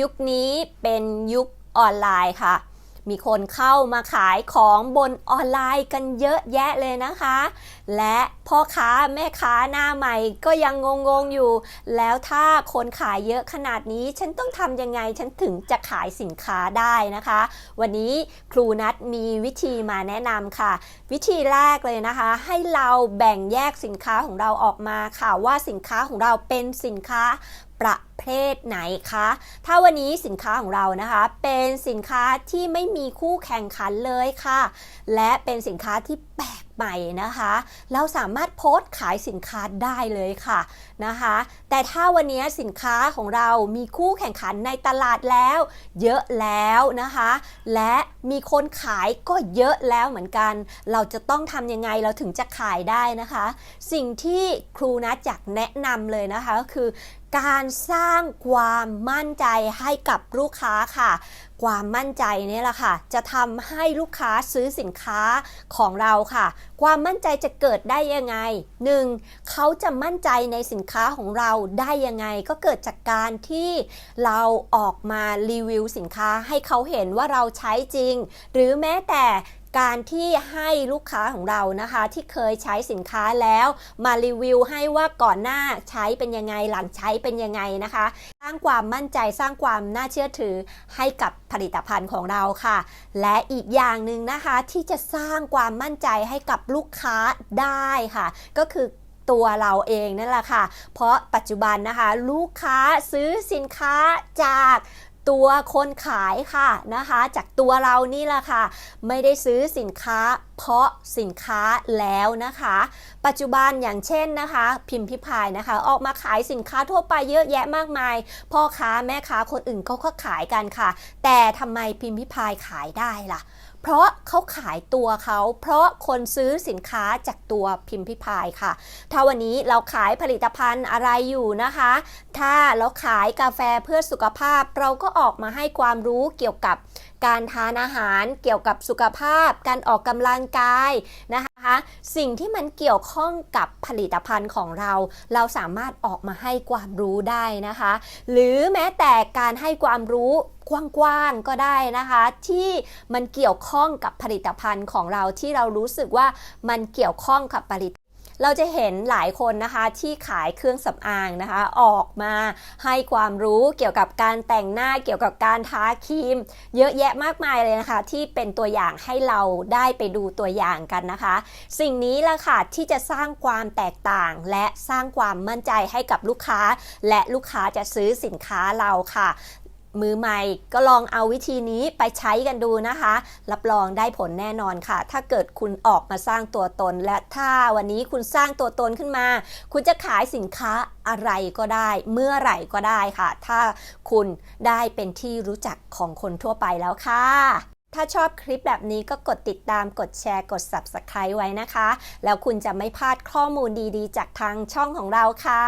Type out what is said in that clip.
ยุคนี้เป็นยุคออนไลน์ค่ะ มีคนเข้ามาขายของบนออนไลน์กันเยอะแยะเลยนะคะ และพ่อค้าแม่ค้าหน้าใหม่ก็ยังงงๆอยู่ แล้วถ้าคนขายเยอะขนาดนี้ฉันต้องทำยังไงฉันถึงจะขายสินค้าได้นะคะ วันนี้ครูนัดมีวิธีมาแนะนำค่ะ วิธีแรกเลยนะคะ ให้เราแบ่งแยกสินค้าของเราออกมาค่ะว่าสินค้าของเราเป็นสินค้าประเภทไหนคะ ถ้าวันนี้สินค้าของเรานะคะ เป็นสินค้าที่ไม่มีคู่แข่งขันเลยค่ะ และเป็นสินค้าที่แปล ใหม่นะคะ เราสามารถโพสต์ขายสินค้าได้เลยค่ะนะคะ แต่ถ้าวันนี้สินค้าของเรามีคู่แข่งขันในตลาดแล้ว เยอะแล้วนะคะ และมีคนขายก็เยอะแล้วเหมือนกัน เราจะต้องทำยังไงเราถึงจะขายได้นะคะ สิ่งที่ครูนัดอยากแนะนำเลยนะคะก็คือ การสร้างความมั่นใจให้กับลูกค้าค่ะ ความมั่นใจนี่แหละค่ะ จะทำให้ลูกค้าซื้อสินค้าของเราค่ะ ความมั่นใจจะเกิดได้ยังไง 1. เขาจะมั่นใจในสินค้าของเราได้ยังไง ก็เกิดจากการที่เราออกมารีวิวสินค้าให้เขาเห็นว่าเราใช้จริง หรือแม้แต่ การที่ให้ลูกค้าของเรานะคะ ที่เคยใช้สินค้าแล้วมารีวิวให้ว่าก่อนหน้าใช้เป็นยังไงหลังใช้เป็นยังไงนะคะ สร้างความมั่นใจสร้างความน่าเชื่อถือให้กับผลิตภัณฑ์ของเราค่ะ และอีกอย่างหนึ่งนะคะที่จะสร้างความมั่นใจให้กับลูกค้าได้ค่ะ ก็คือตัวเราเองนั่นแหละค่ะ เพราะปัจจุบันนะคะ ลูกค้าซื้อสินค้าจาก ตัวคนขายค่ะนะคะ จากตัวเรานี่แหละค่ะ ไม่ได้ซื้อสินค้าเพราะสินค้าแล้วนะคะ ปัจจุบันอย่างเช่นนะคะ พิมพ์พิพายนะคะ ออกมาขายสินค้าทั่วไปเยอะแยะมากมาย พ่อค้าแม่ค้าคนอื่นเขาก็ขายกันค่ะ แต่ทำไมพิมพ์พิพายขายได้ล่ะ เพราะเขาขายตัวเขา เพราะคนซื้อสินค้าจากตัวพิมพ์พิพายค่ะ ถ้าวันนี้เราขายผลิตภัณฑ์อะไรอยู่นะคะ ถ้าเราขายกาแฟเพื่อสุขภาพ เราก็ออกมาให้ความรู้เกี่ยวกับการทานอาหาร เกี่ยวกับสุขภาพ การออกกำลังกายนะคะ สิ่งที่มันเกี่ยวข้องกับผลิตภัณฑ์ของเรา เราสามารถออกมาให้ความรู้ได้นะคะ หรือแม้แต่การให้ความรู้กว้างๆก็ได้นะคะ ที่มันเกี่ยวข้องกับผลิตภัณฑ์ของเราที่เรารู้สึกว่ามันเกี่ยวข้องกับผลิต เราจะเห็นหลายคนนะคะที่ขายเครื่องสำอางนะคะ ออกมาให้ความรู้เกี่ยวกับการแต่งหน้าเกี่ยวกับการทาครีม เยอะแยะมากมายเลยนะคะ ที่เป็นตัวอย่างให้เราได้ไปดูตัวอย่างกันนะคะ สิ่งนี้แหละค่ะที่จะสร้างความแตกต่าง และสร้างความมั่นใจให้กับลูกค้า และลูกค้าจะซื้อสินค้าเราค่ะ มือใหม่ก็ลองเอาวิธีนี้ไปใช้กันดูนะคะ รับรองได้ผลแน่นอนค่ะ ถ้าเกิดคุณออกมาสร้างตัวตน และถ้าวันนี้คุณสร้างตัวตนขึ้นมา คุณจะขายสินค้าอะไรก็ได้ เมื่อไหร่ก็ได้ค่ะ ถ้าคุณได้เป็นที่รู้จักของคนทั่วไปแล้วค่ะถ้าชอบคลิปแบบนี้ก็กดติดตาม กดแชร์ กด Subscribe ไว้นะคะ แล้วคุณจะไม่พลาดข้อมูลดีๆ จากทางช่องของเราค่ะ